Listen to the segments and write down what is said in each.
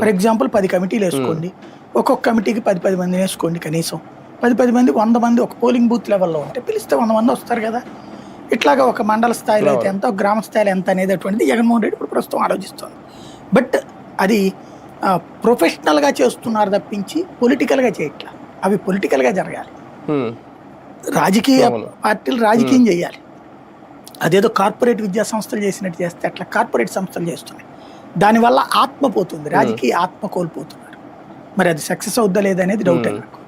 For example పది కమిటీలు వేసుకోండి. ఒక్కొక్క కమిటీకి పది పది మందిని వేసుకోండి కనీసం. పది పది మంది వంద మంది ఒక పోలింగ్ బూత్ లెవెల్లో ఉంటే పిలిస్తే వంద మంది వస్తారు కదా. ఇట్లాగా ఒక మండల స్థాయిలో అయితే ఎంత ఒక గ్రామ స్థాయిలో ఎంత అనేది అటువంటిది జగన్మోహన్ రెడ్డి ఇప్పుడు ప్రస్తుతం ఆలోచిస్తుంది. బట్ అది ప్రొఫెషనల్గా చేస్తున్నారు తప్పించి పొలిటికల్గా చేయట్లా. అవి పొలిటికల్గా జరగాలి. రాజకీయ. పార్టీలు రాజకీయం చేయాలి. అదేదో కార్పొరేట్ విద్యా సంస్థలు చేసినట్టు చేస్తే అట్లా కార్పొరేట్ సంస్థలు చేస్తున్నాయి. దానివల్ల ఆత్మ పోతుంది రాజకీయ ఆత్మ కోల్పోతున్నారు. మరి అది సక్సెస్ అవుద్దా లేదా అనేది డౌట్ నాకు.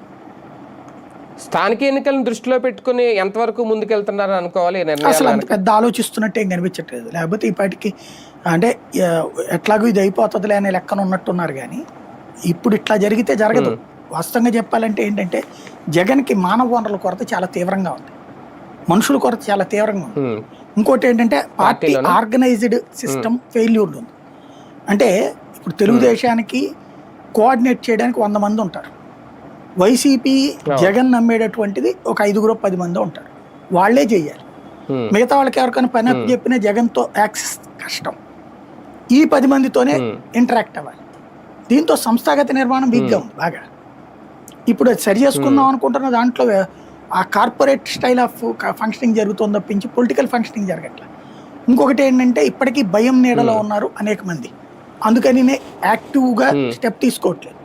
స్థానిక ఎన్నికలను దృష్టిలో పెట్టుకుని ఎంతవరకు ముందుకెళ్తున్నారు అనుకోవాలి అసలు అంత పెద్ద ఆలోచిస్తున్నట్టు ఏం కనిపించట్లేదు. లేకపోతే ఈ పాటికి అంటే ఎట్లాగో ఇది అయిపోతుందిలే అనే లెక్కన ఉన్నట్టున్నారు కానీ ఇప్పుడు ఇట్లా జరిగితే జరగదు. వాస్తవంగా చెప్పాలంటే ఏంటంటే జగన్కి మానవ వనరుల కొరత చాలా తీవ్రంగా ఉంది. మనుషుల కొరత చాలా తీవ్రంగా ఉంది. ఇంకోటి ఏంటంటే పార్టీ? ఆర్గనైజ్డ్ సిస్టమ్ ఫెయిల్యూర్ ఉంది. అంటే ఇప్పుడు తెలుగుదేశానికి కోఆర్డినేట్ చేయడానికి వంద మంది ఉంటారు. వైసీపీ జగన్ నమ్మేటటువంటిది ఒక ఐదుగురు పది మంది ఉంటారు. వాళ్ళే చేయాలి. ఉమ్. మిగతా వాళ్ళకి ఎవరికైనా పని అప్పు చెప్పినా జగన్తో యాక్సెస్ కష్టం. ఈ పది మందితోనే Hmm. ఇంటరాక్ట్ అవ్వాలి. దీంతో సంస్థాగత నిర్మాణం వీక్గా ఉంది బాగా. ఇప్పుడు అది సరి చేసుకుందాం అనుకుంటున్న దాంట్లో ఆ కార్పొరేట్ స్టైల్ ఆఫ్ ఫంక్షనింగ్ జరుగుతుంది తప్పించి పొలిటికల్ ఫంక్షనింగ్ జరగట్లే. ఇంకొకటి ఏంటంటే ఇప్పటికీ భయం నీడలో ఉన్నారు అనేక మంది. అందుకని యాక్టివ్గా స్టెప్ తీసుకోవట్లేదు.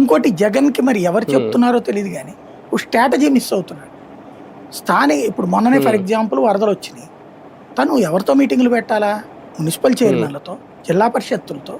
ఇంకోటి జగన్కి మరి ఎవరు చెప్తున్నారో తెలియదు కానీ ఓ స్ట్రాటజీ మిస్ అవుతున్నాడు. స్థానిక ఇప్పుడు మొన్ననే ఫర్ ఎగ్జాంపుల్ వరదలు వచ్చినాయి. తను ఎవరితో మీటింగ్లు పెట్టాలా? మున్సిపల్ చైర్మన్లతో జిల్లా పరిషత్తులతో